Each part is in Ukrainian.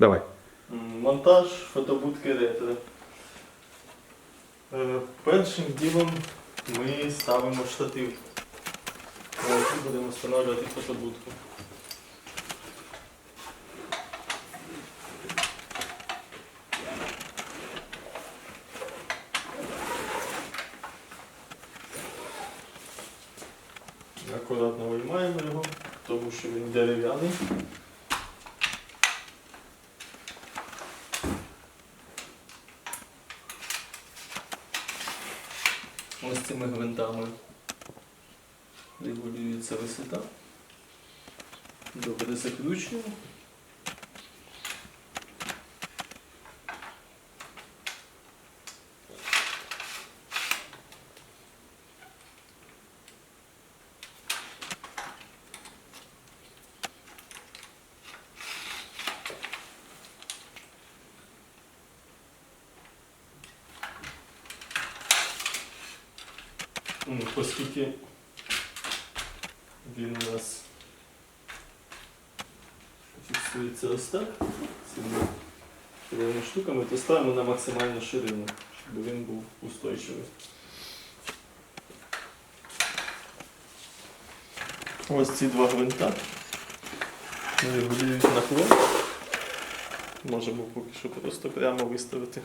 Давай. Монтаж фотобудки ретро. Е, Першим ділом ми ставимо штатив. На будемо встановлювати фотобудку. Акуратно виймаємо його, тому що він дерев'яний. Ось цими гвинтами регулюється висота. Добре закручуємо. М, Оскільки він у нас фіксується ось так, цими кривими штуками, то ставимо на максимальну ширину, щоб він був устойчивий. Ось ці два гвинта регулюють наклон. Можемо поки що просто прямо виставити,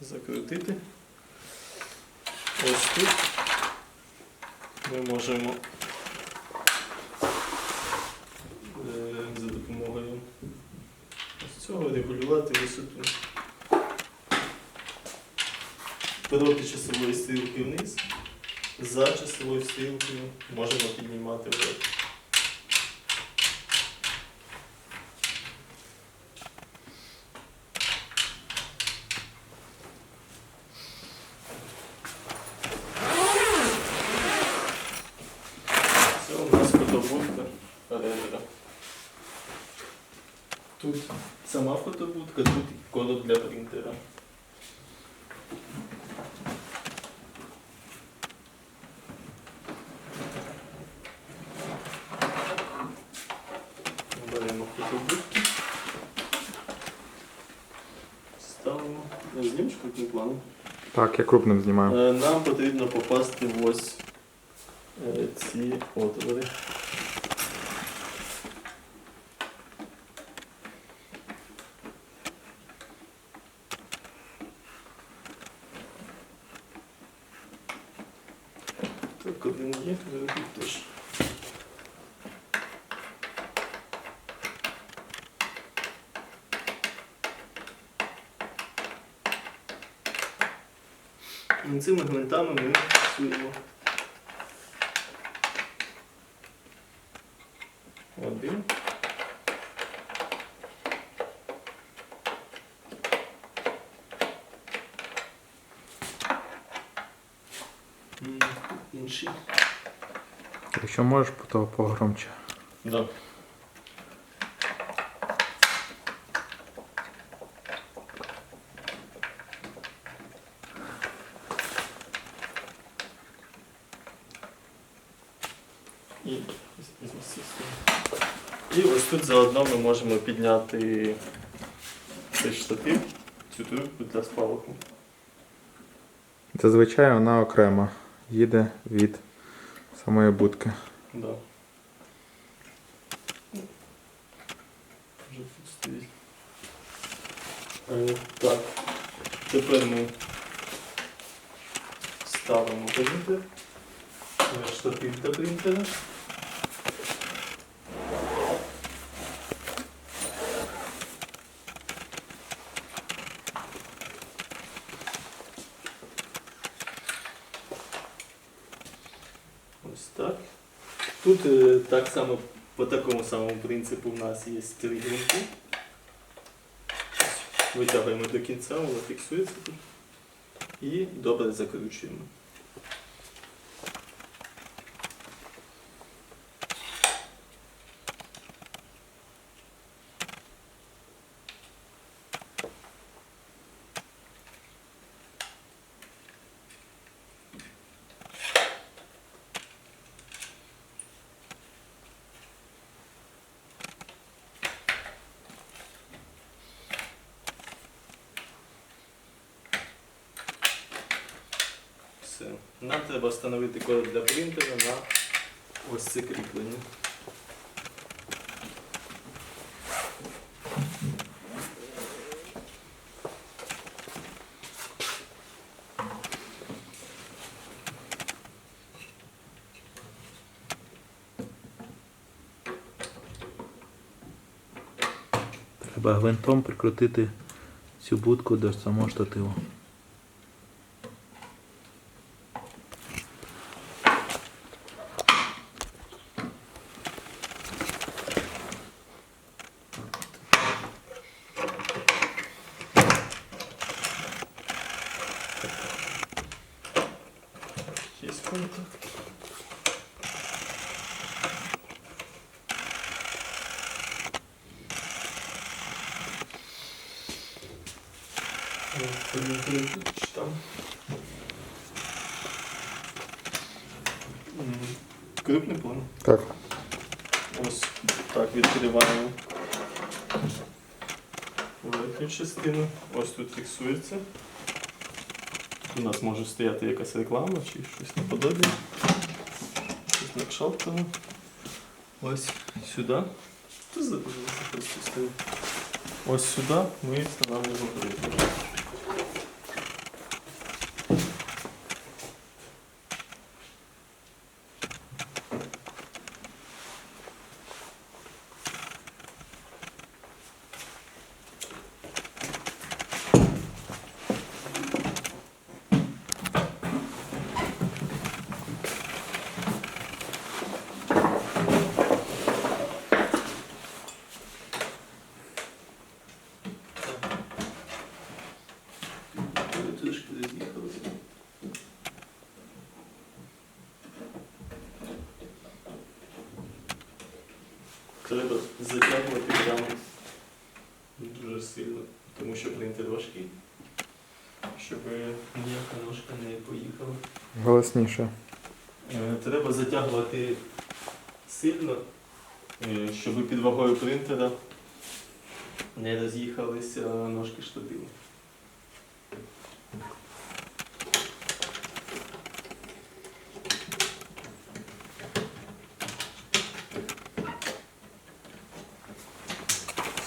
закрутити. Ось тут ми можемо е, за допомогою ось цього регулювати висоту. Проти часової стрілки вниз, за часовою стрілкою можемо піднімати вверх. Це у нас фотобудка ретро. Тут сама фотобудка, тут кодок для принтера. Беремо фотобудку. Ставимо. Знімеш крупним планом. Так, я крупним знімаю. Е, Нам потрібно попасти в ось е, ці отвори. Так, один є, другий теж. Цими гвинтами ми фіксуємо. Один. М, Інший. Якщо можеш, то погромче. Да. І, ось тут заодно ми можемо підняти цей штатив, цю трубку для спалаху. Зазвичай вона окремо їде від самої будки. Да. Вже тут стоїть. Е, так. Тепер ми ставимо принтер. Е, Штатив для принтера. Ось так. Тут е, так само, по такому самому принципу в нас є три гринки. Витягуємо до кінця, воно фіксується тут. І добре закручуємо. Все. Нам треба встановити код для принтера на ось це кріплення. Треба гвинтом прикрутити цю будку до самого штативу. Принтер тут чи там. М, Крупний план. Так. Ось так відкриваємо верхню частину. Ось тут фіксується. Тут у нас може стояти якась реклама чи щось наподобі. Щось на кшталт того. Ось сюди. Тут запозився просто стоїть. Ось сюди ми встановлюємо принтер. Сильно, тому що принтер важкий, щоб ніяка ножка не поїхала. Голосніше. Е, Треба затягувати сильно, е, щоб під вагою принтера не роз'їхалися ножки штативу.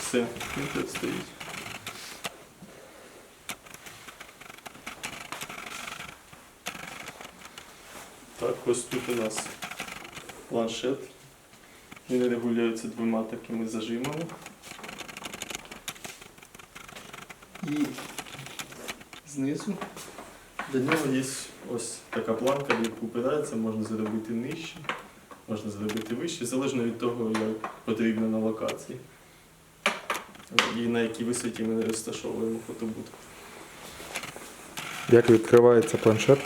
Все, принтер стоїть. Так, ось тут у нас планшет. Він регулюється двома такими зажимами. І знизу до нього є ось така планка, в яку можна зробити нижче, можна зробити вище, залежно від того, як потрібно на локації. І на якій висоті ми розташовуємо фотобудку. Як відкривається планшет?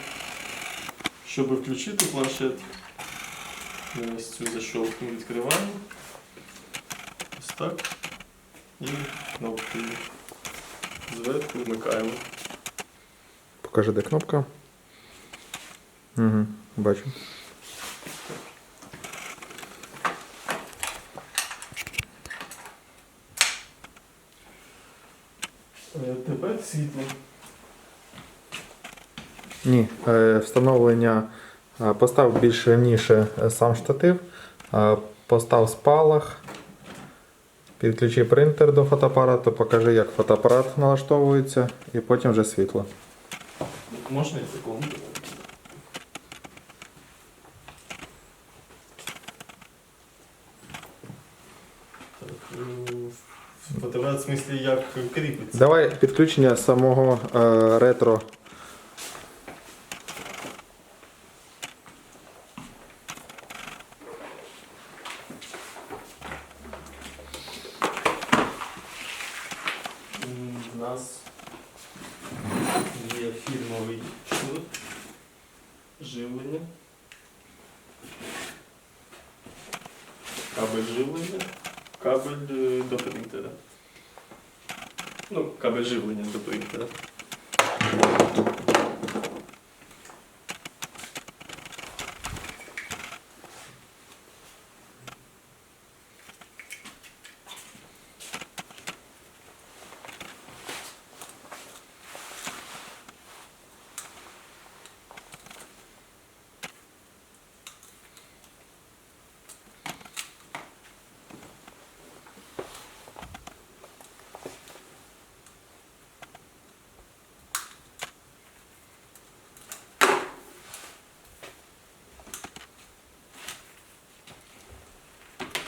Щоб включити планшет, ми ось цю защолку відкриваємо. Ось так. І кнопкою зверху вмикаємо. Покажи, де кнопка. Угу, бачу. Світло. Ні, е, встановлення е, постав більш раніше сам штатив, е, постав спалах, підключи принтер до фотоапарату, покажи, як фотоапарат налаштовується, і потім вже світло. Можна і такому. Так, е, Фотоапарат в смислі як кріпиться. Давай підключення самого е, ретро. В нас є фірмовий шнур живлення. Кабель живлення, кабель е, до принтера. Ну, кабель живлення до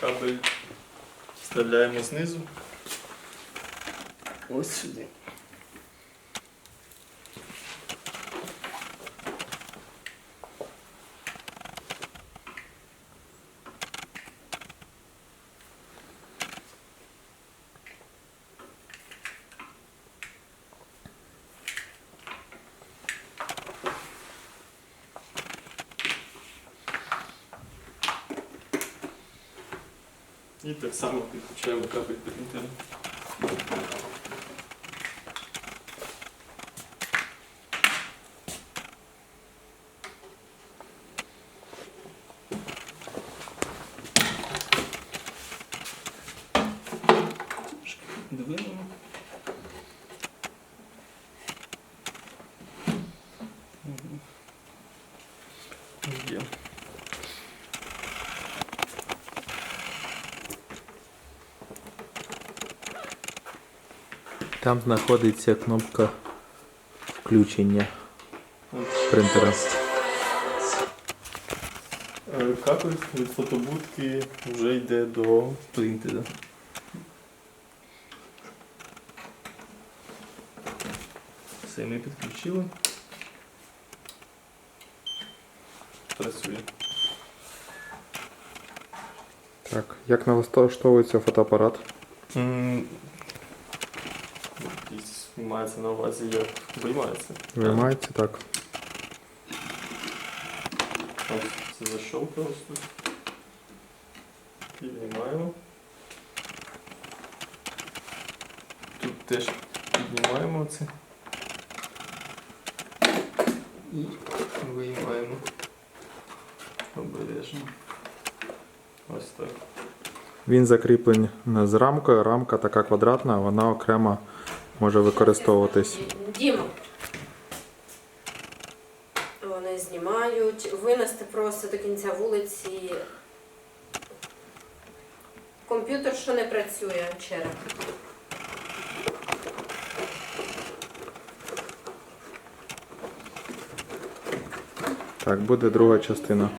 кабель вставляємо знизу. Ось сюди. І так само підключаємо кабель до Трошки Там знаходиться кнопка включення принтера. Е, Кабель від фотобудки вже йде до принтера. Все, ми підключили. Працює. Так, як налаштовується фотоапарат? М, Якийсь мається на увазі, як виймається. Виймається так. Ось це защолкалось тут. Піднімаємо. Тут теж піднімаємо це. І виймаємо. Обережно. Ось так. Він закріплений з рамкою. Рамка така квадратна, вона окремо може використовуватись. Діма. Вони знімають. Винести просто до кінця вулиці. Комп'ютер, що не працює, череп. Так, буде друга частина.